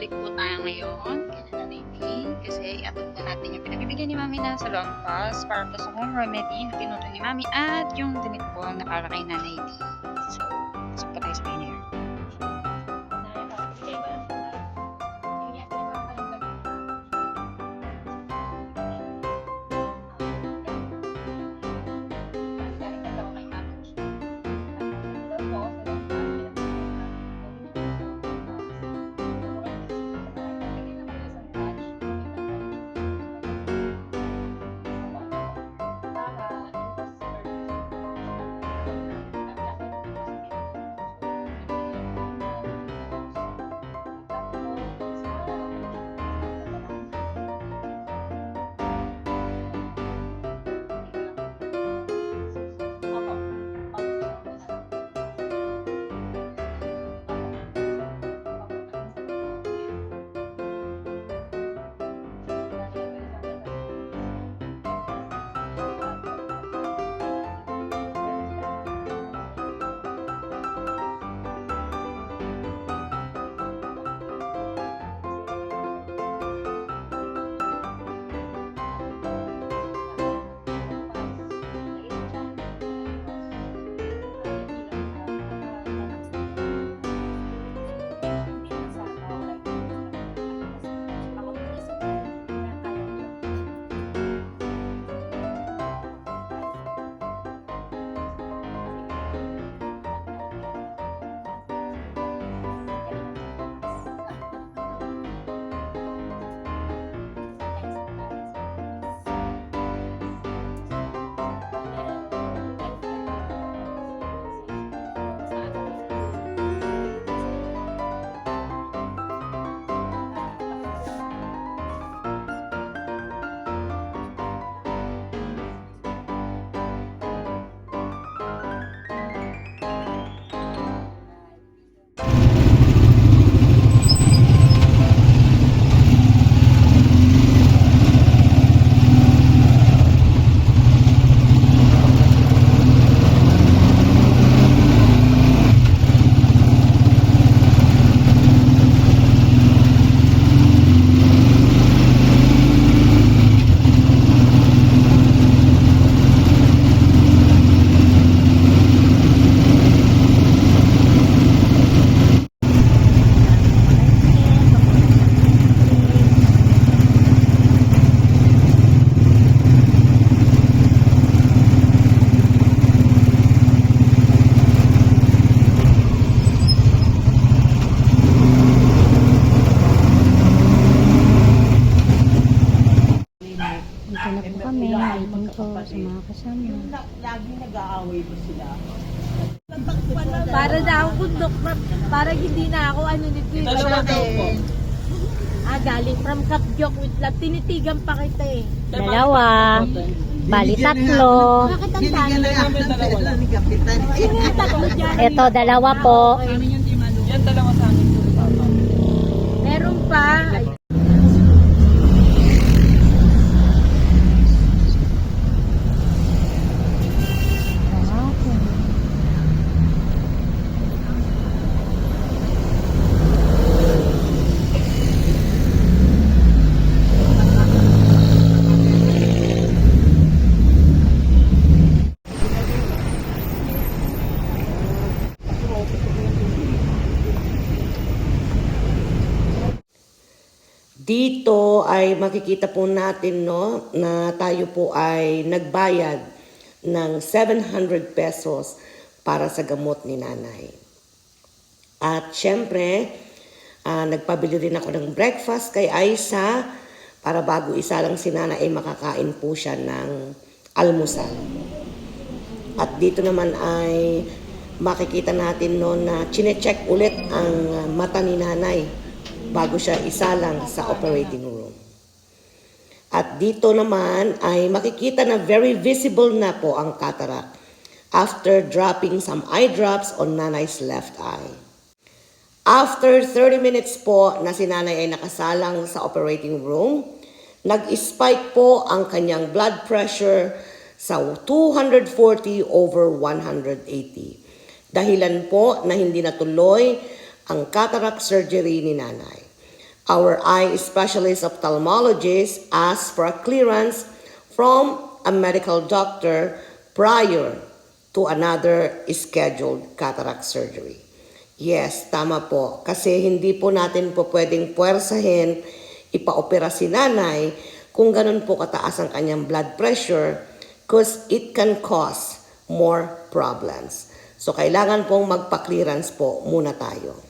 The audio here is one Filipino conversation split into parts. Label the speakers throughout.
Speaker 1: balik po tayo ngayon kay Nanay kasi atod na natin yung pinabibigyan ni Mami na sa long pass para po sa home remedy na pinuto ni Mami at yung damit po na para kay Nanay D. So, sa
Speaker 2: mga kasama.
Speaker 3: Lagi nag-aaway pa sila.
Speaker 4: Para na ako kundok, para hindi na ako ano nito yung
Speaker 3: Dalawa daw po.
Speaker 4: Ah, galing from Kapjok with love. Tinitigan pa kita eh.
Speaker 2: Dalawa, bali tatlo.
Speaker 4: Bakit ang. Sino yung tatlo dyan?
Speaker 2: Ito, dalawa po.
Speaker 3: Yan dalawa sa amin.
Speaker 4: Meron pa.
Speaker 5: Dito ay makikita po natin no na tayo po ay nagbayad ng 700 pesos para sa gamot ni nanay. At syempre, ah, nagpabili rin ako ng breakfast kay Aisa para bago isa lang si nanay ay makakain po siya ng almusal. At dito naman ay makikita natin no na chine-check ulit ang mata ni nanay bago siya isalang sa operating room. At dito naman ay makikita na very visible na po ang cataract after dropping some eye drops on nanay's left eye. After 30 minutes po na si nanay ay nakasalang sa operating room, nag-spike po ang kanyang blood pressure sa 240 over 180. Dahilan po na hindi natuloy ang cataract surgery ni nanay. Our eye specialist ophthalmologist asked for a clearance from a medical doctor prior to another scheduled cataract surgery. Yes, tama po. Kasi hindi po natin po pwedeng puwersahin, ipaopera si nanay kung ganun po kataas ang kanyang blood pressure because it can cause more problems. So, kailangan pong magpa-clearance po muna tayo.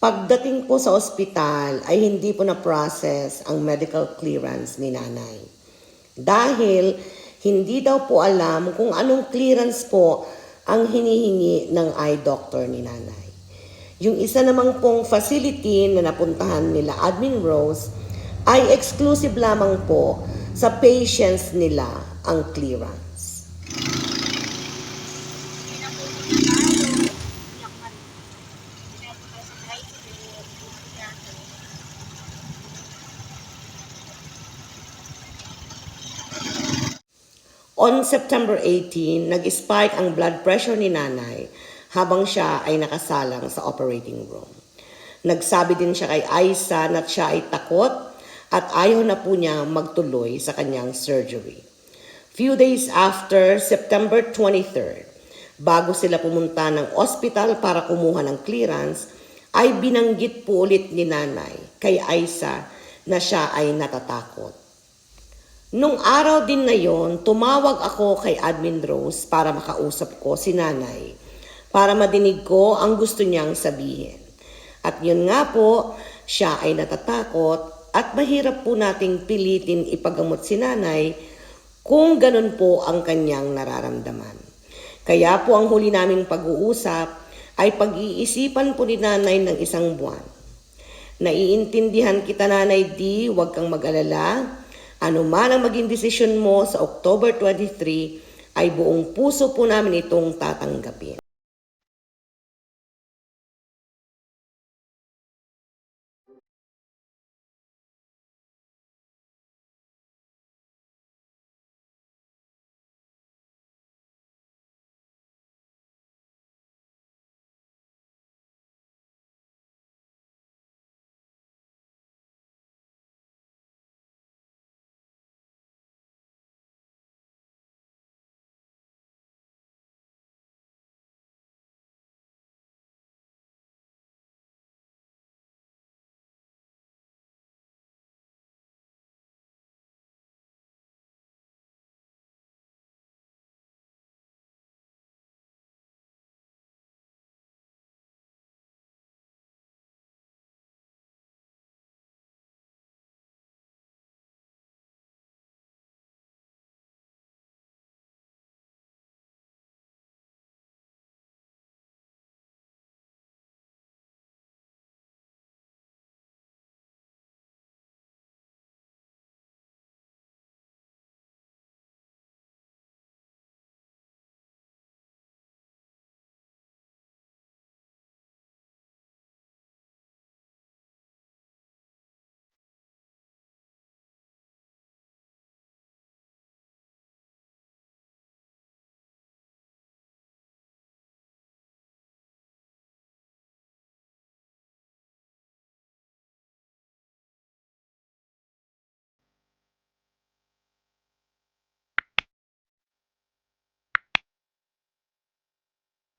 Speaker 5: Pagdating po sa ospital ay hindi po na-process ang medical clearance ni nanay. Dahil hindi daw po alam kung anong clearance po ang hinihingi ng eye doctor ni nanay. Yung isa namang pong facility na napuntahan nila Admin Rose ay exclusive lamang po sa patients nila ang clearance. On September 18, nag-spike ang blood pressure ni nanay habang siya ay nakasalang sa operating room. Nagsabi din siya kay Aisa na siya ay takot at ayaw na po niya magtuloy sa kanyang surgery. Few days after September 23rd, bago sila pumunta ng ospital para kumuha ng clearance, ay binanggit po ulit ni nanay kay Aisa na siya ay natatakot. Nung araw din na yon, tumawag ako kay Admin Rose para makausap ko si nanay para madinig ko ang gusto niyang sabihin. At yun nga po, siya ay natatakot at mahirap po nating pilitin ipagamot si nanay kung ganun po ang kanyang nararamdaman. Kaya po ang huli naming pag-uusap ay pag-iisipan po ni nanay ng isang buwan. Naiintindihan kita nanay di, huwag kang mag-alala. Ano man ang maging desisyon mo sa October 23, ay buong puso po namin itong tatanggapin.